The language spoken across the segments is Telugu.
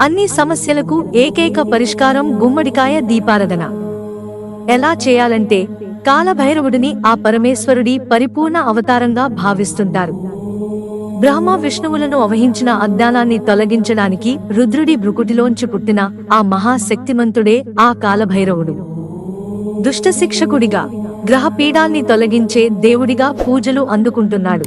అన్ని సమస్యలకు ఏకైక పరిష్కారం గుమ్మడికాయ దీపారాధన. ఎలా చేయాలంటే కాలభైరవుడిని ఆ పరమేశ్వరుడి పరిపూర్ణ అవతారంగా భావిస్తుంటారు. బ్రహ్మ విష్ణువులను అవహించిన అజ్ఞానాన్ని తొలగించడానికి రుద్రుడి భృకుటిలోంచి పుట్టిన ఆ మహాశక్తిమంతుడే ఆ కాలభైరవుడు. దుష్ట శిక్షకుడిగా తొలగించే దేవుడిగా పూజలు అందుకుంటున్నాడు.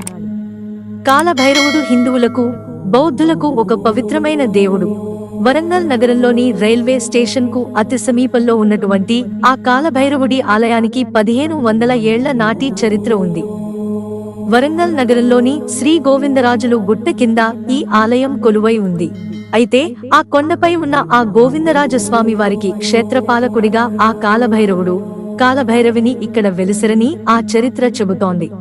కాలభైరవుడు హిందువులకు బౌద్ధులకు ఒక పవిత్రమైన దేవుడు. వరంగల్ నగరంలోని రైల్వే స్టేషన్కు అతి సమీపంలో ఉన్నటువంటి ఆ కాలభైరవుడి ఆలయానికి పదిహేను వందల ఏళ్ళ నాటి చరిత్ర ఉంది. వరంగల్ నగరంలోని శ్రీ గోవిందరాజులు గుట్ట కింద ఈ ఆలయం కొలువై ఉంది. అయితే ఆ కొండపై ఉన్న ఆ గోవిందరాజ స్వామి వారికి క్షేత్రపాలకుడిగా ఆ కాలభైరవుడు కాలభైరవిని ఇక్కడ వెలిసరని ఆ చరిత్ర చెబుతోంది.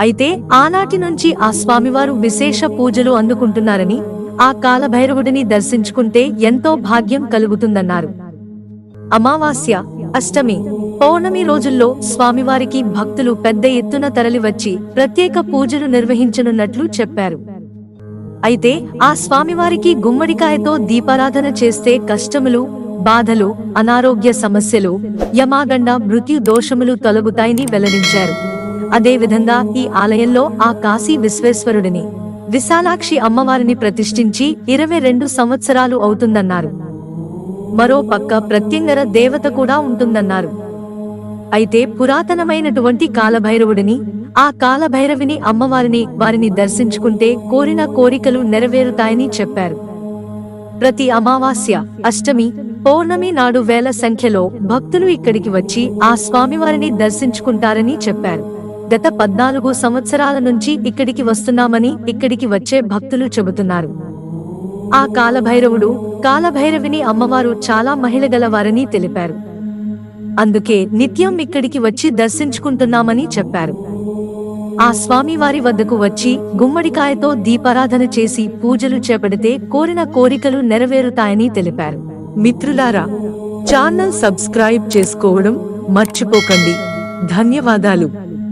అయితే ఆనాటి నుంచి ఆ స్వామివారు విశేష పూజలు అందుకుంటున్నారని ఆ కాలభైరవుడిని దర్శించుకుంటే ఎంతో భాగ్యం కలుగుతుందన్నారు. అమావాస్య అష్టమి పౌర్ణమి రోజుల్లో స్వామివారికి భక్తులు పెద్ద ఎత్తున తరలివచ్చి ప్రత్యేక పూజలు నిర్వహించనున్నట్లు చెప్పారు. అయితే ఆ స్వామివారికి గుమ్మడికాయతో దీపారాధన చేస్తే కష్టములు బాధలు అనారోగ్య సమస్యలు యమాగండ మృత్యు దోషములు తొలగుతాయని వెల్లడించారు. అదేవిధంగా ఈ ఆలయంలో ఆ కాశీ విశ్వేశ్వరుడిని విశాలాక్షి అమ్మవారిని ప్రతిష్ఠించి ఇరవై రెండు సంవత్సరాలు అవుతుందన్నారు. మరో పక్క ప్రత్యంగర దేవత కూడా ఉంటుందన్నారు. అయితే పురాతనమైనటువంటి కాలభైరవుడిని ఆ కాలభైరవిని అమ్మవారిని వారిని దర్శించుకుంటే కోరిన కోరికలు నెరవేరుతాయని చెప్పారు. ప్రతి అమావాస్య అష్టమి పౌర్ణమి నాడు వేల సంఖ్యలో భక్తులు ఇక్కడికి వచ్చి ఆ స్వామివారిని దర్శించుకుంటారని చెప్పారు. గత పద్నాలుగు సంవత్సరాల నుంచి ఇక్కడికి వస్తున్నామని ఇక్కడికి వచ్చే భక్తులు చెబుతున్నారు. ఆ కాలభైరవుడు కాలభైరవిని అమ్మవారు చాలా మహిళ గలవారని తెలిపారు. అందుకే నిత్యం ఇక్కడికి వచ్చి దర్శించుకుంటున్నామని చెప్పారు. ఆ స్వామివారి వద్దకు వచ్చి గుమ్మడికాయతో దీపారాధన చేసి పూజలు చేపడితే కోరిన కోరికలు నెరవేరుతాయని తెలిపారు. మిత్రులారా ఛానల్ సబ్స్క్రైబ్ చేసుకోవడం మర్చిపోకండి. ధన్యవాదాలు.